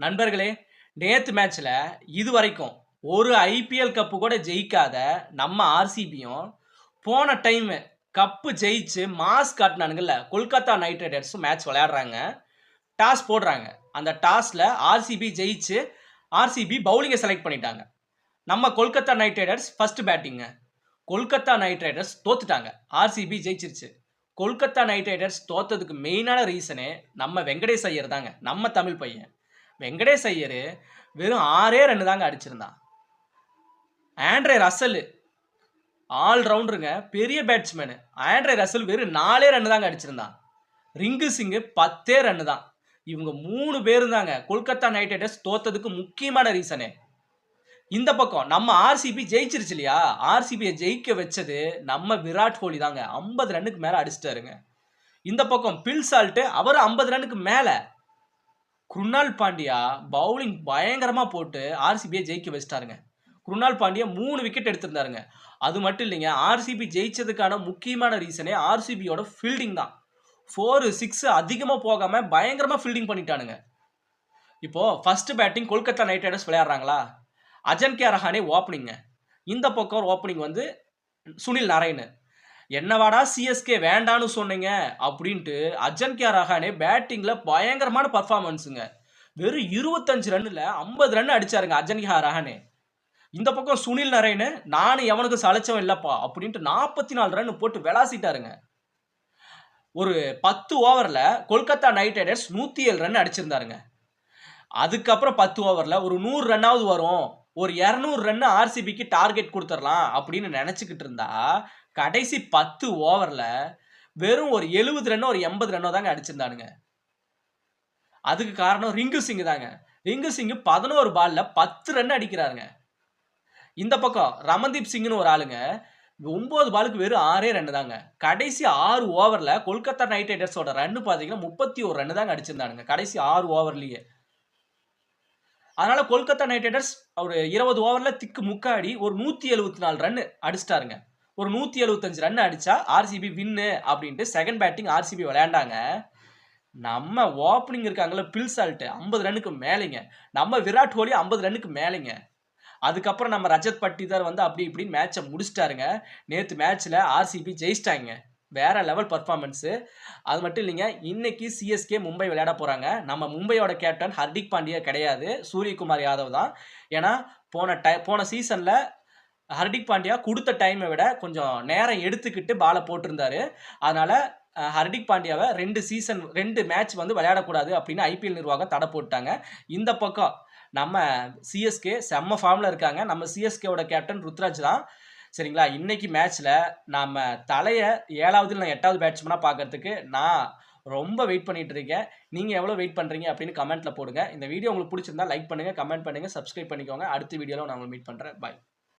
நண்பர்களே நேற்று மேட்ச்ல இது வரைக்கும் ஒரு ஐபிஎல் கப்பு கூட ஜெயிக்காத நம்ம ஆர்சிபியும் போன டைம் கப்பு ஜெயிச்சு மாஸ் காட்டினானுங்கல்ல கொல்கத்தா நைட் ரைடர்ஸ் மேட்ச் விளையாடுறாங்க. டாஸ் போடுறாங்க. அந்த டாஸ்ல ஆர்சிபி ஜெயிச்சு ஆர்சிபி பவுலிங்கை செலக்ட் பண்ணிட்டாங்க. நம்ம Kolkata Knight Riders first batting Kolkata Knight Riders தோத்துட்டாங்க. RCB ஜெயிச்சிருச்சு. கொல்கத்தா நைட் ரைடர்ஸ் தோத்ததுக்கு மெயினான ரீசனே நம்ம வெங்கடேஷ் ஐயர் தாங்க. நம்ம தமிழ் பையன். வெங்கடேஷ் ஐயர் வெறும் ஆறே ரன்னு தாங்க அடிச்சிருந்தான் ஆண்ட்ரே ரசல் ஆல் ரவுண்டருங்க பெரிய பேட்ஸ்மேனு ஆண்ட்ரே ரசல் வெறும் நாலே ரன்னு தாங்க அடிச்சிருந்தான் ரிங்கு சிங்கு பத்தே ரன்னு தான். இவங்க மூணு பேரும் தாங்க கொல்கத்தா நைட் ரைடர்ஸ் தோத்ததுக்கு முக்கியமான ரீசனே இந்த பக்கம் நம்ம ஆர்சிபி ஜெயிச்சிருச்சு இல்லையா? ஆர்சிபியை ஜெயிக்க வச்சது நம்ம விராட் கோலி தாங்க. ஐம்பது ரன்னுக்கு மேலே அடிச்சிட்டாருங்க. இந்த பக்கம் பில் சால்ட்டு அவர் ஐம்பது ரன்னுக்கு மேலே. குருணால் பாண்டியா பவுலிங் பயங்கரமாக போட்டு ஆர்சிபியை ஜெயிக்க வச்சிட்டாருங்க. குருணால் பாண்டியா மூணு விக்கெட் எடுத்திருந்தாருங்க. அது மட்டும் இல்லைங்க ஆர்சிபி ஜெயிச்சதுக்கான முக்கியமான ரீசனே ஆர்சிபியோட ஃபீல்டிங் தான். ஃபோரு சிக்ஸு அதிகமாக போகாமல் பயங்கரமாக ஃபீல்டிங் பண்ணிட்டானுங்க. இப்போது first batting Kolkata knight riders விளையாடுறாங்களா? Ajinkya Rahane ஓப்பனிங்க இந்த பக்கம் ஓப்பனிங் வந்து சுனில் நாராயண் என்னவாடா சிஎஸ்கே வேண்டான்னு சொன்னீங்க? அப்படின்ட்டு அஜன்கியா ரஹானே பேட்டிங்கில் பயங்கரமான பர்ஃபார்மன்ஸுங்க வெறும் இருபத்தஞ்சு ரன்னில் ஐம்பது ரன் அடிச்சாருங்க அஜன்கியா ரஹானே. இந்த பக்கம் சுனில் நரேனு நானும் எவனுக்கு சளைச்சவன் இல்லைப்பா அப்படின்ட்டு நாற்பத்தி நாலு ரன் போட்டு விளாசிட்டாருங்க. ஒரு பத்து ஓவரில் கொல்கத்தா நைட் ரைடர்ஸ் நூற்றி ஏழு ரன் அடிச்சிருந்தாருங்க. அதுக்கப்புறம் பத்து ஓவரில் ஒரு நூறு ரன்னாவது வரும். ஒரு இரநூறு ரன் ஆர்சிபிக்கு டார்கெட் கொடுத்துடலாம் அப்படின்னு நினச்சிக்கிட்டு இருந்தா கடைசி பத்து ஓவரில் வெறும் ஒரு எழுபது ரன்னோ ஒரு எண்பது ரன்னோ தாங்க அடிச்சிருந்தானுங்க. அதுக்கு காரணம் ரிங்கு சிங் தாங்க. ரிங்கு சிங் பதினோரு பால்ல பத்து ரன் அடிக்கிறாருங்க. இந்த பக்கம் ரமன்தீப் சிங்னு ஒரு ஆளுங்க ஒன்பது பாலுக்கு வெறும் ஆறே ரன் தாங்க. கடைசி ஆறு ஓவரில் கொல்கத்தா நைட் ரைடர்ஸோட ரன்னு பார்த்தீங்கன்னா முப்பத்தி ஒரு ரன் தாங்க அடிச்சிருந்தானுங்க கடைசி ஆறு ஓவர்லேயே. அதனால கொல்கத்தா நைட் ரைடர்ஸ் ஒரு இருபது ஓவரில் திக்கு முக்காடி ஒரு நூற்றி எழுபத்தி நாலு ரன் அடிச்சிட்டாருங்க. ஒரு நூற்றி எழுபத்தஞ்சு ரன் அடிச்சா ஆர்சிபி வின்னு அப்படின்ட்டு செகண்ட் பேட்டிங் ஆர்சிபி விளையாண்டாங்க. நம்ம ஓப்பனிங் இருக்காங்கல்ல பில் சால்ட்டு ஐம்பது ரன்னுக்கு மேலேங்க. நம்ம விராட் கோலி ஐம்பது ரன்னுக்கு மேலேங்க. அதுக்கப்புறம் நம்ம ரஜத் பட்டிதார் வந்து அப்படி இப்படின்னு மேட்சை முடிச்சிட்டாருங்க. நேற்று மேட்ச்சில் ஆர்சிபி ஜெயிச்சிட்டாங்க. வேற லெவல் பர்ஃபார்மன்ஸு அது மட்டும் இல்லைங்க இன்னைக்கு சிஎஸ்கே மும்பை விளையாட போகிறாங்க நம்ம மும்பையோட கேப்டன் ஹர்திக் பாண்டியா கிடையாது. சூரியகுமார் யாதவ் தான். ஏன்னா போன டை போன சீசனில் ஹர்திக் பாண்டியா கொடுத்த டைமை விட கொஞ்சம் நேரம் எடுத்துக்கிட்டு பாலை போட்டிருந்தாரு. அதனால் ஹர்திக் பாண்டியாவை ரெண்டு சீசன் ரெண்டு மேட்ச் வந்து விளையாடக்கூடாது அப்படின்னு ஐபிஎல் நிர்வாகம் தடை போட்டாங்க இந்த பக்கம் நம்ம சிஎஸ்கே செம்ம ஃபார்மில் இருக்காங்க. நம்ம சிஎஸ்கேவோட கேப்டன் ருத்ராஜ் தான். சரிங்களா? இன்னைக்கு மேட்ச்சில் நம்ம தலையை ஏழாவது இல்லை எட்டாவது பேட்ஸ்மனாக பார்க்கறதுக்கு நான் ரொம்ப வெயிட் பண்ணிட்டு இருக்கேன். நீங்கள் எவ்வளோ வெயிட் பண்ணுறீங்க அப்படின்னு கமெண்ட்டில் போடுங்க. இந்த வீடியோ உங்களுக்கு பிடிச்சிருந்தா லைக் பண்ணுங்கள் கமெண்ட் பண்ணுங்கள் சப்ஸ்கிரைப் பண்ணிக்கோங்க. அடுத்த வீடியோவில் நான் உங்களை மீட் பண்ணுறேன் பாய்